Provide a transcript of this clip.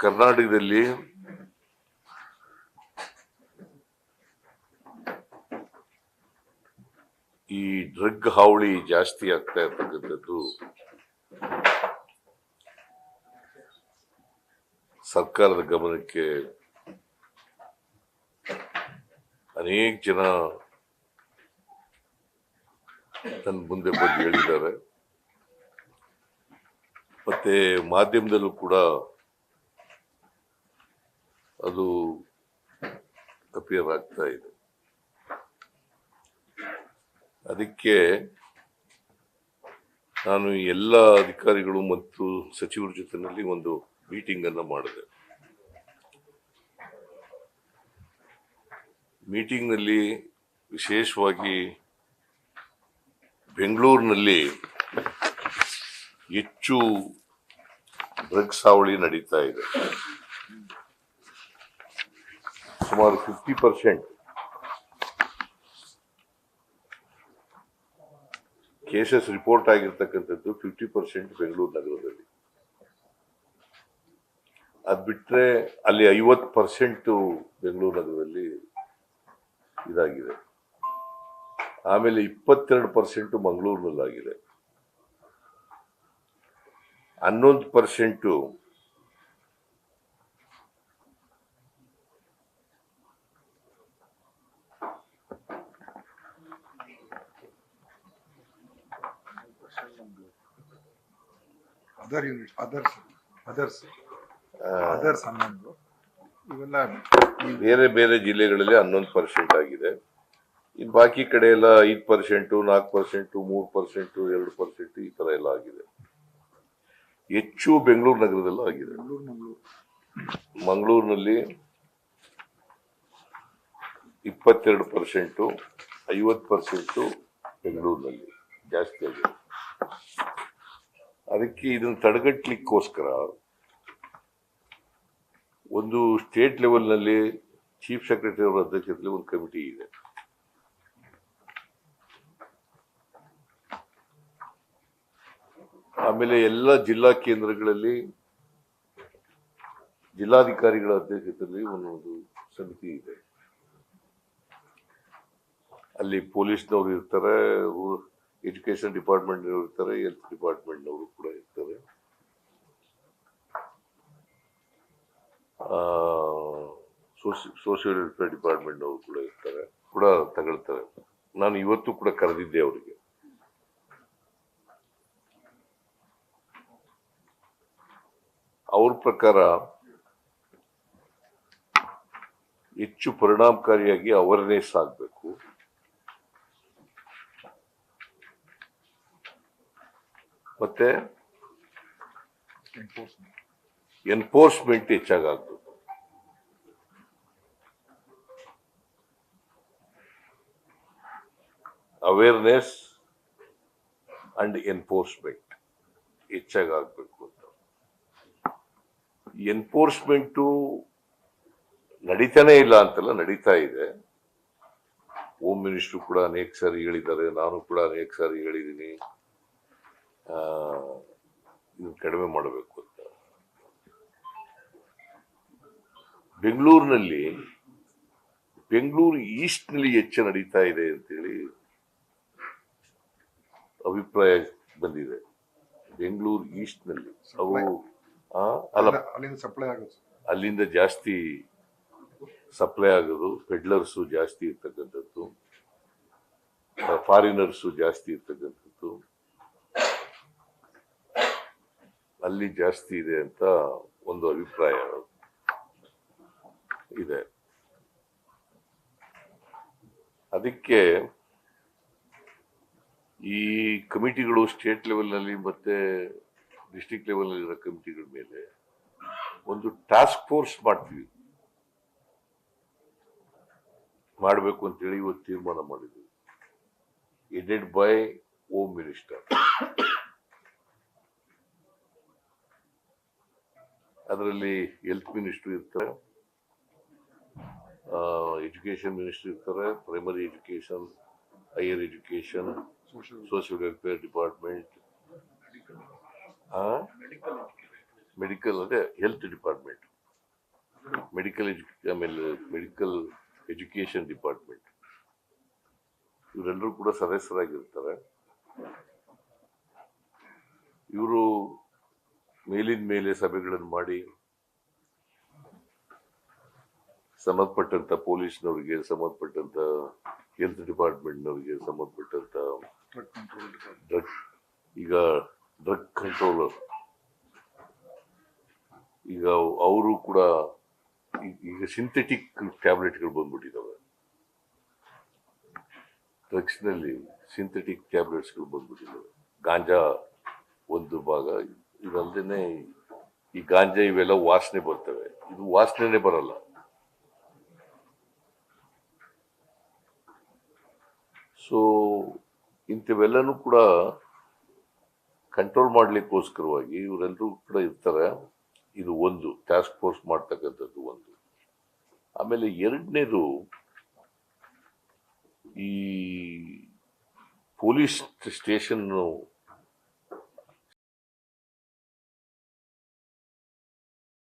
ಕರ್ನಾಟಕದಲ್ಲಿ ಈ ಡ್ರಗ್ ಹಾವಳಿ ಜಾಸ್ತಿ ಆಗ್ತಾ ಇರ್ತಕ್ಕಂಥದ್ದು ಸರ್ಕಾರದ ಗಮನಕ್ಕೆ ಅನೇಕ ಜನ ನನ್ನ ಮುಂದೆ ಬಂದು ಹೇಳಿದ್ದಾರೆ. ಮತ್ತೆ ಮಾಧ್ಯಮದಲ್ಲೂ ಕೂಡ ಅದು ಅಪಿಯರ್ ಆಗ್ತಾ ಇದೆ. ಅದಕ್ಕೆ ನಾನು ಎಲ್ಲ ಅಧಿಕಾರಿಗಳು ಮತ್ತು ಸಚಿವರ ಜೊತೆಯಲ್ಲಿ ಒಂದು ಮೀಟಿಂಗ್ ಅನ್ನು ಮಾಡಿದೆ. ಮೀಟಿಂಗ್ನಲ್ಲಿ ವಿಶೇಷವಾಗಿ ಬೆಂಗಳೂರಿನಲ್ಲಿ ಹೆಚ್ಚು ಡ್ರಗ್ಸ್ ಹಾವಳಿ ನಡೀತಾ ಇದೆ. ಸುಮಾರು ಫಿಫ್ಟಿ ಪರ್ಸೆಂಟ್ ಕೇಸಸ್ ರಿಪೋರ್ಟ್ ಆಗಿರ್ತಕ್ಕಂಥದ್ದು ಫಿಫ್ಟಿ ಪರ್ಸೆಂಟ್ ಬೆಂಗಳೂರು ನಗರದಲ್ಲಿ. ಅದು ಬಿಟ್ಟರೆ ಅಲ್ಲಿ ಐವತ್ತು ಪರ್ಸೆಂಟು ಬೆಂಗಳೂರು ನಗರದಲ್ಲಿ ಇದಾಗಿದೆ. ಆಮೇಲೆ ಇಪ್ಪತ್ತೆರಡು ಪರ್ಸೆಂಟು ಮಂಗಳೂರಿನಲ್ಲಾಗಿದೆ. ಹನ್ನೊಂದು percent other unit others others others ಹನ್ನೊಂದು ಇವೆಲ್ಲ ಬೇರೆ ಬೇರೆ ಜಿಲ್ಲೆಗಳಲ್ಲಿ ಹನ್ನೊಂದು ಪರ್ಸೆಂಟ್ ಆಗಿದೆ. ಇನ್ನು ಬಾಕಿ ಕಡೆ ಎಲ್ಲ ಐದು ಪರ್ಸೆಂಟು ನಾಲ್ಕು ಪರ್ಸೆಂಟು ಮೂರು ಪರ್ಸೆಂಟು ಎರಡು ಪರ್ಸೆಂಟು ಈ ಥರ ಎಲ್ಲ ಆಗಿದೆ. ಹೆಚ್ಚು ಬೆಂಗಳೂರು ನಗರದಲ್ಲೂ ಆಗಿದೆ. ಮಂಗಳೂರಿನಲ್ಲಿ ಇಪ್ಪತ್ತೆರಡು ಪರ್ಸೆಂಟು ಐವತ್ತು ಪರ್ಸೆಂಟು ಬೆಂಗಳೂರಿನಲ್ಲಿ ಜಾಸ್ತಿ ಆಗಿದೆ. ಅದಕ್ಕೆ ಇದನ್ನು ತಡೆಗಟ್ಟಲಿಕ್ಕೋಸ್ಕರ ಒಂದು ಸ್ಟೇಟ್ ಲೆವೆಲ್ನಲ್ಲಿ ಚೀಫ್ ಸೆಕ್ರೆಟರಿ ಅವರ ಅಧ್ಯಕ್ಷತೆಯಲ್ಲಿ ಒಂದು ಕಮಿಟಿ ಇದೆ. ಆಮೇಲೆ ಎಲ್ಲ ಜಿಲ್ಲಾ ಕೇಂದ್ರಗಳಲ್ಲಿ ಜಿಲ್ಲಾಧಿಕಾರಿಗಳ ಅಧ್ಯಕ್ಷತೆಯಲ್ಲಿ ಒಂದೊಂದು ಸಮಿತಿ ಇದೆ. ಅಲ್ಲಿ ಪೊಲೀಸ್ನವರು ಇರ್ತಾರೆ ಎಜುಕೇಶನ್ ಡಿಪಾರ್ಟ್ಮೆಂಟ್ ಇರ್ತಾರೆ ಹೆಲ್ತ್ ಡಿಪಾರ್ಟ್ಮೆಂಟ್ನವರು ಕೂಡ ಇರ್ತಾರೆ. ಸೋಷಿಯಲ್ ವೆಲ್ಫೇರ್ ಡಿಪಾರ್ಟ್ಮೆಂಟ್ನವರು ಕೂಡ ಇರ್ತಾರೆ, ಕೂಡ ತಗೊಳ್ತಾರೆ. ನಾನು ಇವತ್ತು ಕೂಡ ಕರೆದಿದ್ದೆ ಅವರಿಗೆ. ಅವ್ರ ಪ್ರಕಾರ ಹೆಚ್ಚು ಪರಿಣಾಮಕಾರಿಯಾಗಿ ಅವೇರ್ನೆಸ್ ಆಗಬೇಕು ಮತ್ತೆ ಎನ್ಫೋರ್ಸ್ಮೆಂಟ್ ಹೆಚ್ಚಾಗಬೇಕು ಅವೇರ್ನೆಸ್ ಅಂಡ್ ಎನ್ಫೋರ್ಸ್ಮೆಂಟ್ ಹೆಚ್ಚಾಗಬೇಕು ಅಂತ. ಎನ್ಫೋರ್ಸ್ಮೆಂಟು ನಡೀತಾನೆ ಇಲ್ಲ ಅಂತಲ್ಲ ನಡೀತಾ ಇದೆ. ಹೋಮ್ ಮಿನಿಸ್ಟ್ರು ಕೂಡ ಅನೇಕ ಸಾರಿ ಹೇಳಿದ್ದಾರೆ ನಾನು ಕೂಡ ಅನೇಕ ಸಾರಿ ಹೇಳಿದ್ದೀನಿ. ಕಡಿಮೆ ಮಾಡಬೇಕು ಅಂತ. ಬೆಂಗಳೂರಿನಲ್ಲಿ ಬೆಂಗಳೂರು ಈಸ್ಟ್ನಲ್ಲಿ ಹೆಚ್ಚು ನಡೀತಾ ಇದೆ ಅಂತೇಳಿ ಅಭಿಪ್ರಾಯ ಬಂದಿದೆ. ಬೆಂಗಳೂರು ಈಸ್ಟ್ನಲ್ಲಿ. ಅವು ಸಪ್ಲೈ ಆಗುತ್ತೆ ಅಲ್ಲಿಂದ ಜಾಸ್ತಿ ಸಪ್ಲೈ ಆಗೋದು ಪೆಡ್ಲರ್ಸು ಜಾಸ್ತಿ ಇರ್ತಕ್ಕಂಥದ್ದು ಫಾರಿನರ್ಸು ಜಾಸ್ತಿ ಇರ್ತಕ್ಕಂಥದ್ದು. ಅಲ್ಲಿ ಜಾಸ್ತಿ ಇದೆ ಅಂತ ಒಂದು ಅಭಿಪ್ರಾಯ ಇದೆ. ಅದಕ್ಕೆ ಈ ಕಮಿಟಿಗಳು ಸ್ಟೇಟ್ ಲೆವೆಲ್ನಲ್ಲಿ ಮತ್ತೆ ಡಿಸ್ಟಿಕ್ ಲೆವೆಲ್ನಲ್ಲಿ ಇರೋ ಕಮಿಟಿಗಳ ಮೇಲೆ ಒಂದು ಟಾಸ್ಕ್ ಫೋರ್ಸ್ ಮಾಡ್ತೀವಿ. ಮಾಡಬೇಕು ಅಂತೇಳಿ ಇವತ್ತು ತೀರ್ಮಾನ ಮಾಡಿದ್ವಿ. Added by home Minister. ಅದರಲ್ಲಿ ಹೆಲ್ತ್ ಮಿನಿಸ್ಟ್ರಿ ಇರ್ತಾರೆ ಎಜುಕೇಶನ್ ಮಿನಿಸ್ಟ್ರಿ ಇರ್ತಾರೆ primary education higher education social welfare department medical ಅದೇ ಹೆಲ್ತ್ ಡಿಪಾರ್ಟ್ಮೆಂಟ್ ಮೆಡಿಕಲ್ ಎಜು ಆಮೇಲೆ ಮೆಡಿಕಲ್ ಎಜುಕೇಶನ್ ಡಿಪಾರ್ಟ್ಮೆಂಟ್ ಇವರೆಲ್ಲರೂ ಕೂಡ ಸದಸ್ಯರಾಗಿರ್ತಾರೆ. ಇವರು ಮೇಲಿನ ಮೇಲೆ ಸಭೆಗಳನ್ನು ಮಾಡಿ ಸಂಬಂಧಪಟ್ಟಂತ ಪೊಲೀಸ್ನವರಿಗೆ ಸಂಬಂಧಪಟ್ಟಂತ ಹೆಲ್ತ್ ಡಿಪಾರ್ಟ್ಮೆಂಟ್ನವರಿಗೆ ಸಂಬಂಧಪಟ್ಟಂತ ಡ್ರಗ್ ಈಗ ಡ್ರಗ್ ಕಂಟ್ರೋಲರ್ ಈಗ ಅವರು ಕೂಡ ಈಗ ಸಿಂಥೆಟಿಕ್ ಟ್ಯಾಬ್ಲೆಟ್ಗಳು ಬಂದ್ಬಿಟ್ಟಿದ್ದಾವೆ. ಡ್ರಗ್ಸ್ನಲ್ಲಿ ಸಿಂಥೆಟಿಕ್ ಟ್ಯಾಬ್ಲೆಟ್ಸ್ಗಳು ಬಂದ್ಬಿಟ್ಟಿದ್ದಾವೆ. ಗಾಂಜಾ ಒಂದು ಭಾಗ. ಇದಲ್ದೇನೆ ಈ ಗಾಂಜಾ ಇವೆಲ್ಲ ವಾಸನೆ ಬರ್ತವೆ. ಇದು ವಾಸನೆನೇ ಬರಲ್ಲ. ಸೊ ಇಂಥವೆಲ್ಲನೂ ಕೂಡ ಕಂಟ್ರೋಲ್ ಮಾಡ್ಲಿಕ್ಕೋಸ್ಕರವಾಗಿ ಇವರೆಲ್ಲರೂ ಕೂಡ ಇರ್ತಾರೆ. ಇದು ಒಂದು ಟಾಸ್ಕ್ ಫೋರ್ಸ್ ಮಾಡ್ತಕ್ಕಂಥದ್ದು ಒಂದು. ಆಮೇಲೆ ಎರಡನೇದು, ಈ ಪೊಲೀಸ್ ಸ್ಟೇಷನ್